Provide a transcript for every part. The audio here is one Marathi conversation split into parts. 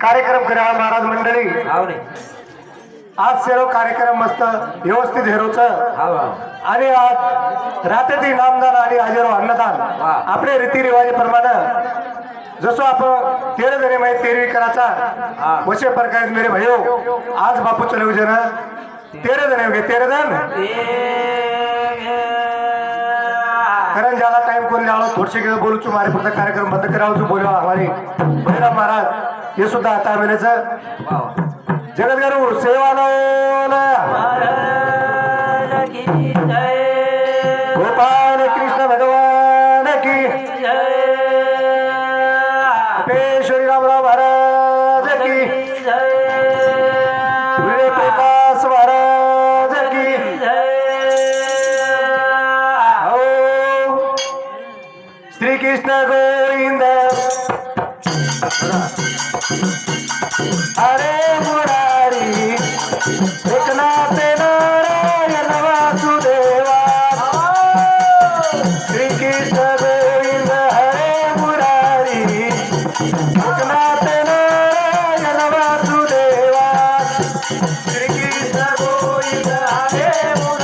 कार्यक्रम करा महाराज मंडळी. हाव रे. आज सर्व कार्यक्रम मस्त व्यवस्थित हेरोचं हाव हाव. आणि आज रात्री नामदान आणि हजेरो अन्नदान. वा. आपले रीतिरिवाजीप्रमाणे जसो आपण तेरे जणे माहिती तेरवी. करायचा वशे प्रकार मेरे भयो आज बापू चलव जन तेरे जण होगे तेरे जण कारण ज्याला टाइम कोण द्यावं थोडसे गेलं बोलू चु मारे पुढचा कार्यक्रम बंद करावं बोलवा हमारे बहिराम महाराज हे सुद्धा आता मिळायचं वाव जगद्गुरु सेवा गोपाल कृष्ण भगवान की. पेश्वरी रामराव महाराज की. प्रकाश महाराज की. हो. श्री कृष्ण गो అరే మురారి విఘ్నాథే నారాయణ వాసుదేవా. శ్రీకృష్ణ గోవింద హరే మురారి విఘ్నాథే నారాయణ వాసుదేవా. శ్రీకృష్ణ గోవింద హరే మురారి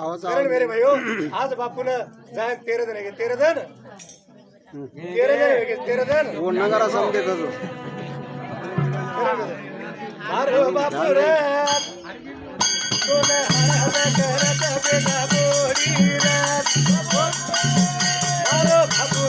करण मेरे भाइयों आज बापून जाय तेरह जण आहे तेरह जण तेरह जण आहे तेरह जण बोलणं जरा समजेत अजून. अरे बापू रे. सोने हरा करत बेटा बोरी रात अरे बापू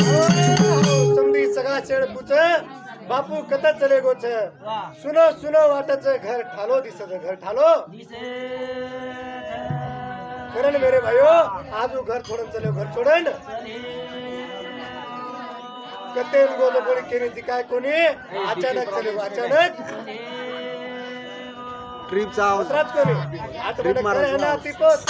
चंदी सगा शेड पुछ बापू कत चले गोछ सुनो सुनो वाटच घर ठालो दिसत घर ठालो करण मेरे भाइयो आज घर छोड़न चले घर छोड़न कते गोलो कोणी केली ती काय कोणी अचानक चले अचानक ट्रिपचा आवाज दुसराच कोणी आता ना ती पोत,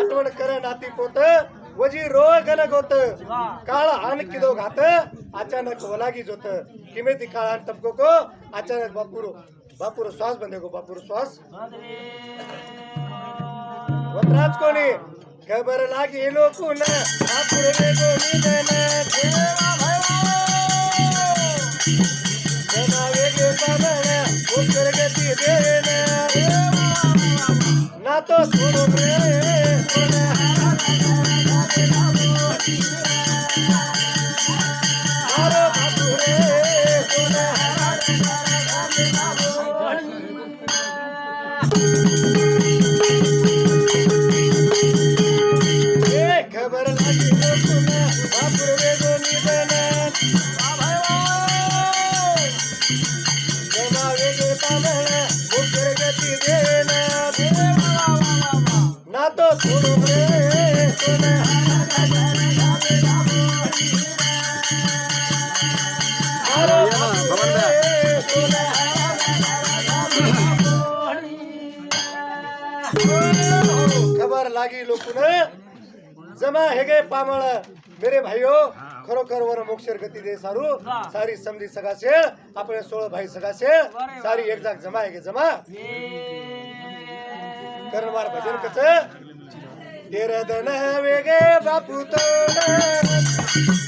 आठवण कर नाती पोत वजी रो गलग होत काळ आणखी दो घात अचानक वलागीच जोत. किमे ती काळ आण टपको को अचानक बापूर बापूर श्वास बंदे को बापूर श्वास. वतराज कोणी? खबर लागी लोकून. बापूर वेगो निधन. देवा जना वेगे पालन उत्तर गती देन ना तो सोडून जमा हेगे पामळ। मेरे भाईओ खरोखर वर मोक्षर गती दे सारू। सारी समधी सगा शेळ आपण सोळ भाई सगा शेळ सारी एक जाग जमा हेगे जमा। करणार भजन कच तेर दन वेगे बापू तो तारो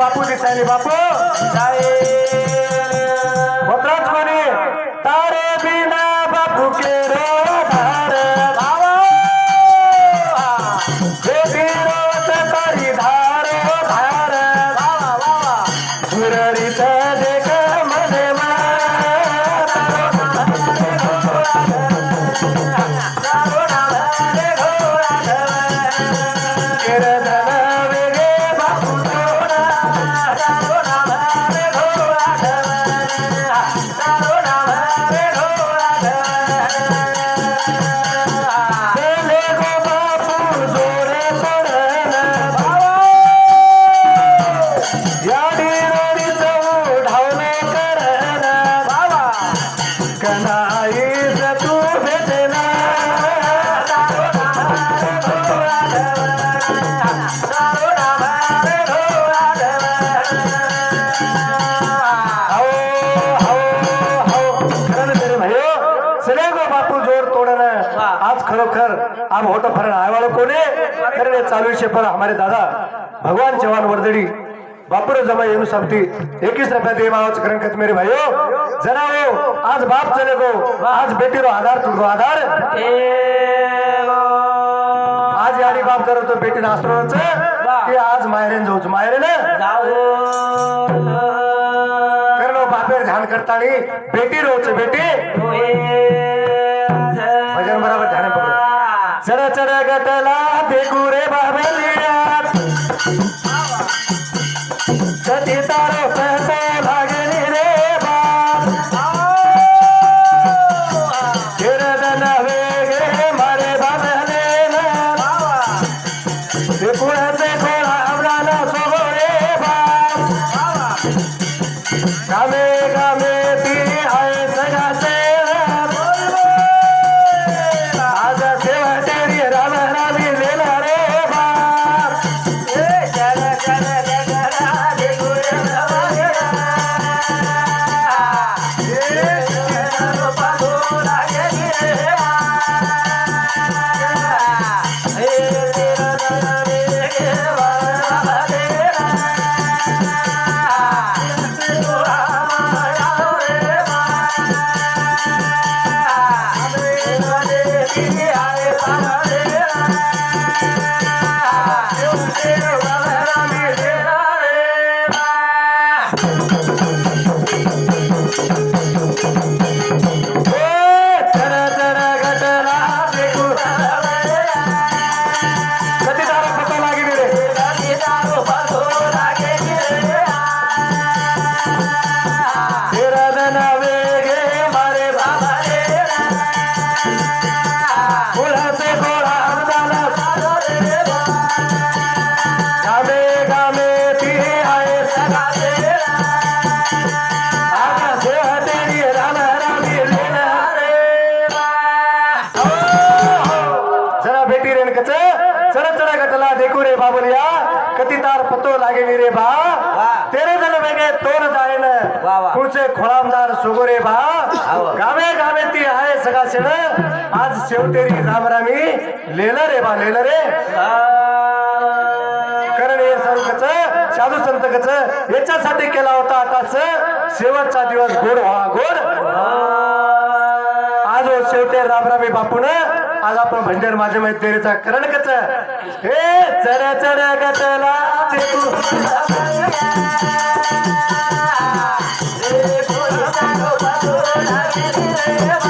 बापू दिसायली बापू भद्राज करने पर हमारे दादा भगवान जवान वर्दड़ी बापुरो जमा येनु सबती इक्कीस रुपया दे मावच करण कत मेरे भाइयों जरा वो आज बाप चले गो आज बेटी रो आधार तुमको आधार। आज यारी बाप करो तो बेटी नास्त्रोच की आज मायरेन जाऊच मायरेन। करलो बापेर ध्यान करतानी बेटी रोच बेटी। सोगो रे बा गावे गावे ती आहे सगा शेण. आज शेवतेरी रामरामी लेल रे बा लेल रे. कारण हे कच साधू संत कच याच्यासाठी केला होता आताच शेवटचा दिवस गोड व्हा गोड. आज हो शेवटे रामरामी बापून आज आपण भंजर माझ्या मैत्रिणीचा करण कच. हे चढ चढ गटला Yeah.